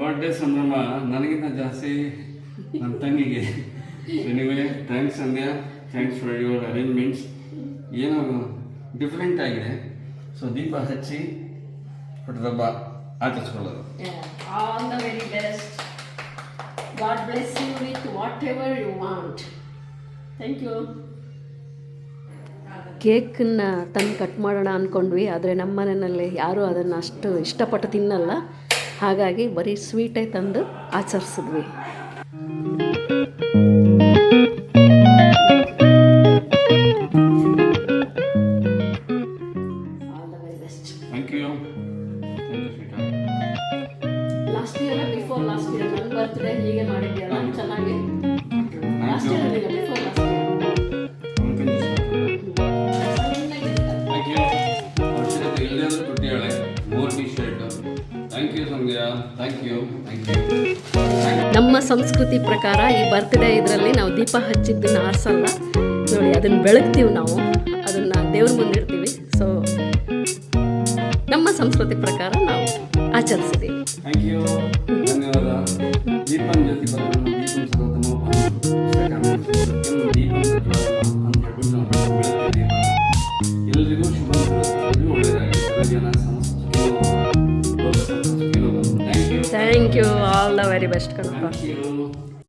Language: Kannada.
ಬರ್ಡೇ ಸಂಭ್ರಮ ನನಗಿಂತ ಜಾಸ್ತಿ ನನ್ನ ತಂಗಿಗೆ. Anyway thanks Sandhya thanks for your arrangements ಏನೋ ಡಿಫ್ರೆಂಟ್ ಆಗಿದೆ? ಸೊ ದೀಪ ಹಚ್ಚಿ ಹುಟ್ಟದಬ್ಬ ಆಚರಿಸ್ಕೊಳ್ಳೋದು. All the very best God bless you with whatever you want thank you ಕೇಕನ್ನು ತಂದು ಕಟ್ ಮಾಡೋಣ ಅಂದ್ಕೊಂಡ್ವಿ ಆದರೆ ನಮ್ಮ ಮನೆಯಲ್ಲಿ ಯಾರೂ ಅದನ್ನು ಅಷ್ಟು ಇಷ್ಟಪಟ್ಟು ತಿನ್ನಲ್ಲ. ಹಾಗಾಗಿ ಬರೀ ಸ್ವೀಟೇ ತಂದು ಆಚರಿಸಿದ್ವಿ. Last year before last year ನನ್ನ ಬರ್ತ್ಡೇ ಹೀಗೆ ಮಾಡಿದ್ಯಲ್ಲ ಚೆನ್ನಾಗಿ. ಲಾಸ್ಟ್ ಇಯರ್ ನಮ್ಮ ಸಂಸ್ಕೃತಿ ಪ್ರಕಾರ ಈ ಬರ್ತ್ಡೇ ಇದರಲ್ಲಿ ನಾವು ದೀಪ ಹಚ್ಚಿದ್ದನ್ನು ಆರಿಸಲ್ಲ. ನೋಡಿ ಅದನ್ನು ಬೆಳಗ್ತೀವಿ ನಾವು. ಅದನ್ನು ದೇವ್ರ ಮುಂದೆ ಇಡ್ತೀವಿ. ಸೊ ನಮ್ಮ ಸಂಸ್ಕೃತಿ ಪ್ರಕಾರ ನಾವು ಆಚರಿಸಿದ್ದೀವಿ ಥ್ಯಾಂಕ್ ಯು ಧನ್ಯವಾದ. Thank you all the very best ಕಣಪ್ಪ